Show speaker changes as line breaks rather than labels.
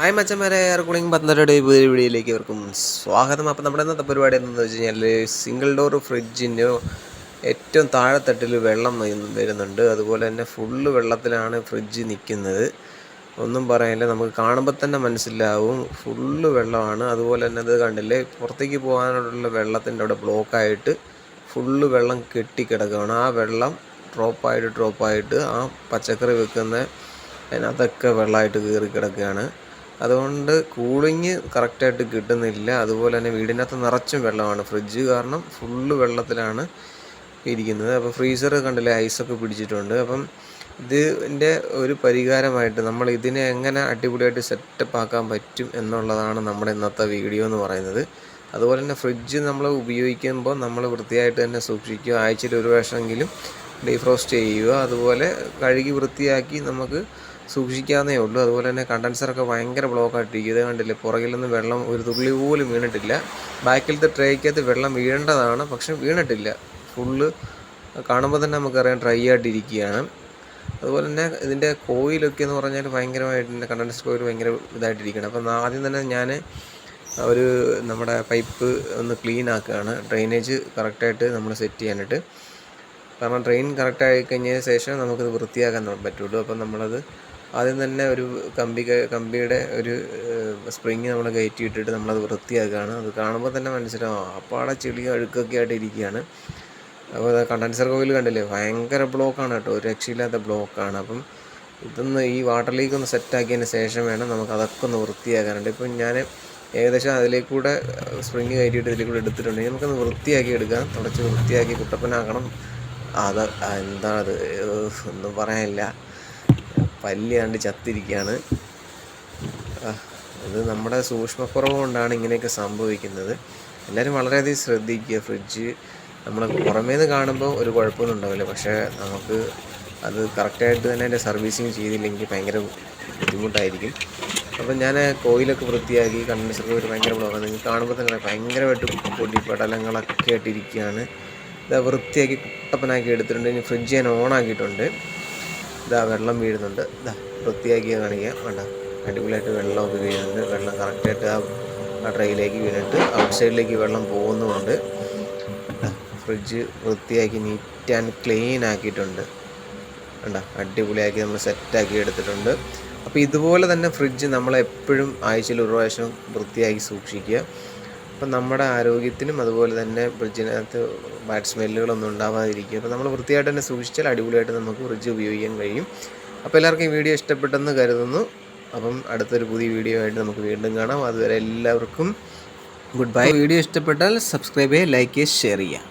Hi മച്ചന്മാരെ. എയർകൂളിംഗ് പത്തനംതിട്ടയുടെ പന്ത്രണ്ട് പുതിയ വീഡിയോയിലേക്ക് ഇവർക്കും സ്വാഗതം. അപ്പോൾ നമ്മുടെ ഇന്നത്തെ പരിപാടി എന്താണെന്ന് വെച്ച് കഴിഞ്ഞാൽ സിംഗിൾ ഡോർ ഫ്രിഡ്ജിന്റെ ഏറ്റവും താഴെത്തട്ടിൽ വെള്ളം വരുന്നുണ്ട്. അതുപോലെ തന്നെ ഫുള്ള് വെള്ളത്തിലാണ് ഫ്രിഡ്ജ് നിൽക്കുന്നത് ഒന്നും പറയാനില്ല നമുക്ക് കാണുമ്പോൾ തന്നെ മനസ്സിലാവും. ഫുള്ള് വെള്ളമാണ്. അതുപോലെ തന്നെ അത് കണ്ടില്ലേ പുറത്തേക്ക് പോകാനുള്ള വെള്ളത്തിന്റെ അവിടെ ബ്ലോക്കായിട്ട് ഫുള്ള് വെള്ളം കെട്ടിക്കിടക്കുകയാണ്. ആ വെള്ളം ഡ്രോപ്പായിട്ട് ഡ്രോപ്പായിട്ട് ആ പച്ചക്കറി വെക്കുന്ന അതിനകത്തൊക്കെ വെള്ളമായിട്ട് കയറി കിടക്കുകയാണ് അതുകൊണ്ട് കൂളിങ് കറക്റ്റായിട്ട് കിട്ടുന്നില്ല. അതുപോലെ തന്നെ വീടിനകത്ത് നിറച്ചും വെള്ളമാണ്. ഫ്രിഡ്ജ് കാരണം ഫുള്ള് വെള്ളത്തിലാണ് ഇരിക്കുന്നത്. അപ്പോൾ ഫ്രീസർ കണ്ടില്ലേ ഐസൊക്കെ പിടിച്ചിട്ടുണ്ട്. അപ്പം ഇതിന്റെ ഒരു പരിഹാരമായിട്ട് നമ്മൾ ഇതിനെ എങ്ങനെ അടിപൊളിയായിട്ട് സെറ്റപ്പ് ആക്കാൻ പറ്റും എന്നുള്ളതാണ് നമ്മുടെ ഇന്നത്തെ വീഡിയോ എന്ന് പറയുന്നത്. അതുപോലെ തന്നെ ഫ്രിഡ്ജ് നമ്മൾ ഉപയോഗിക്കുമ്പോൾ നമ്മൾ വൃത്തിയായിട്ട് തന്നെ സൂക്ഷിക്കുക. ആഴ്ചയിൽ ഒരു പ്രാവശ്യമെങ്കിലും ഡീഫ്രോസ്റ്റ് ചെയ്യുക. അതുപോലെ കഴുകി വൃത്തിയാക്കി നമുക്ക് സൂക്ഷിക്കാവുന്നേ ഉള്ളൂ. അതുപോലെ തന്നെ കണ്ടൻസറൊക്കെ ഭയങ്കര ബ്ലോക്കായിട്ടിരിക്കും ഇത് കണ്ടില്ലേ? പുറകിൽ നിന്ന് വെള്ളം ഒരു തുള്ളി പോലും വീണിട്ടില്ല. ബാക്കിലത്തെ ട്രേക്കകത്ത് വെള്ളം വീഴേണ്ടതാണ്. പക്ഷെ വീണിട്ടില്ല. ഫുള്ള് കാണുമ്പോൾ തന്നെ നമുക്കറിയാം ഡ്രൈ ആയിട്ടിരിക്കുകയാണ്. അതുപോലെ തന്നെ ഇതിന്റെ കോയിലൊക്കെ എന്ന് പറഞ്ഞാൽ ഭയങ്കരമായിട്ട് കണ്ടൻസർ കോയിൽ ഭയങ്കര ഇതായിട്ടിരിക്കുകയാണ്. അപ്പം ആദ്യം തന്നെ ഞാൻ ഒരു നമ്മുടെ പൈപ്പ് ഒന്ന് ക്ലീൻ ആക്കുകയാണ്. ഡ്രെയിനേജ് കറക്റ്റായിട്ട് നമ്മൾ സെറ്റ് ചെയ്യാനായിട്ട്. കാരണം ഡ്രെയിൻ കറക്റ്റ് ആയി കഴിഞ്ഞതിന് ശേഷം നമുക്കത് വൃത്തിയാക്കാൻ പറ്റുള്ളൂ. അപ്പം നമ്മളത് ആദ്യം തന്നെ ഒരു കമ്പി കമ്പിയുടെ ഒരു സ്പ്രിങ് നമ്മൾ കയറ്റി ഇട്ടിട്ട് നമ്മളത് വൃത്തിയാക്കുകയാണ്. അത് കാണുമ്പോൾ തന്നെ മനസ്സിലാവും അപ്പാടെ ചെളി അഴുക്കൊക്കെ ആയിട്ട് ഇരിക്കുകയാണ്. അപ്പോൾ കണ്ടൻസർ കോയിൽ കണ്ടില്ലേ? ഭയങ്കര ബ്ലോക്കാണ് കേട്ടോ. ഒരു രക്ഷയില്ലാത്ത ബ്ലോക്കാണ്. അപ്പം ഇതൊന്ന് ഈ വാട്ടർ ലീക്ക് ഒന്ന് സെറ്റാക്കിയതിന് ശേഷം വേണം നമുക്ക് അതൊക്കെ ഒന്ന് വൃത്തിയാക്കാനുണ്ട് ഇപ്പം ഞാൻ ഏകദേശം അതിലേക്കൂടെ സ്പ്രിങ് കയറ്റിയിട്ട് ഇതിലേക്കൂടെ എടുത്തിട്ടുണ്ട്. നമുക്കൊന്ന് വൃത്തിയാക്കി എടുക്കാം. തുടച്ച് വൃത്തിയാക്കി കുട്ടപ്പനാക്കണം. അത് എന്താണത്? ഒന്നും പറയാനില്ല. പല്ലി കണ്ട് ചത്തിരിക്കുകയാണ് അത് നമ്മുടെ സൂക്ഷ്മക്കുറവ് കൊണ്ടാണ് ഇങ്ങനെയൊക്കെ സംഭവിക്കുന്നത്. എല്ലാവരും വളരെയധികം ശ്രദ്ധിക്കുക. ഫ്രിഡ്ജ് നമ്മൾ പുറമേ നിന്ന് കാണുമ്പോൾ ഒരു കുഴപ്പമൊന്നും ഉണ്ടാവില്ല. പക്ഷേ നമുക്ക് അത് കറക്റ്റായിട്ട് തന്നെ അതിന്റെ സർവീസിങ് ചെയ്തില്ലെങ്കിൽ ഭയങ്കര ബുദ്ധിമുട്ടായിരിക്കും. അപ്പം ഞാൻ കോയിലൊക്കെ വൃത്തിയാക്കി കണ്ടൻസൊക്കെ ഒരു ഭയങ്കര ബ്ലോക്കാണ് നിങ്ങൾക്ക് കാണുമ്പോൾ തന്നെ ഭയങ്കരമായിട്ട് പൊടി പടലങ്ങളൊക്കെ ആയിട്ടിരിക്കുകയാണ് ഇത് വൃത്തിയാക്കി കുട്ടപ്പനാക്കി എടുത്തിട്ടുണ്ട്. ഇനി ഫ്രിഡ്ജ് ഞാൻ ഓൺ ആക്കിയിട്ടുണ്ട്. ഇതാ വെള്ളം വീഴുന്നുണ്ട്. ഇതാ വൃത്തിയാക്കി കാണിക്കുക വേണ്ട അടിപൊളിയായിട്ട് വെള്ളമൊക്കെ വീഴുന്നുണ്ട്. വെള്ളം കറക്റ്റായിട്ട് ആ ആ ട്രെയിലേക്ക് വീണിട്ട് ഔട്ട് സൈഡിലേക്ക് വെള്ളം പോകുന്നുമുണ്ട്. ഫ്രിഡ്ജ് വൃത്തിയാക്കി നീറ്റ് ആൻഡ് ക്ലീൻ ആക്കിയിട്ടുണ്ട്. വേണ്ട അടിപൊളിയാക്കി നമ്മൾ സെറ്റാക്കി എടുത്തിട്ടുണ്ട്. അപ്പോൾ ഇതുപോലെ തന്നെ ഫ്രിഡ്ജ് നമ്മളെപ്പോഴും ആഴ്ചയിൽ ഒരു പ്രാവശ്യം വൃത്തിയാക്കി സൂക്ഷിക്കുക. അപ്പം നമ്മുടെ ആരോഗ്യത്തിനും അതുപോലെ തന്നെ ഫ്രിഡ്ജിനകത്ത് ബാഡ് സ്മെല്ലുകളൊന്നും ഉണ്ടാവാതിരിക്കും. അപ്പോൾ നമ്മൾ വൃത്തിയായിട്ട് തന്നെ സൂക്ഷിച്ചാൽ അടിപൊളിയായിട്ട് നമുക്ക് ഫ്രിഡ്ജ് ഉപയോഗിക്കാൻ കഴിയും. അപ്പോൾ എല്ലാവർക്കും ഈ വീഡിയോ ഇഷ്ടപ്പെട്ടെന്ന് കരുതുന്നു. അപ്പം അടുത്തൊരു പുതിയ വീഡിയോ ആയിട്ട് നമുക്ക് വീണ്ടും കാണാം. അതുവരെ എല്ലാവർക്കും ഗുഡ് ബൈ വീഡിയോ ഇഷ്ടപ്പെട്ടാൽ സബ്സ്ക്രൈബ് ചെയ്യുക ലൈക്ക് ചെയ്യുക ഷെയർ ചെയ്യുക.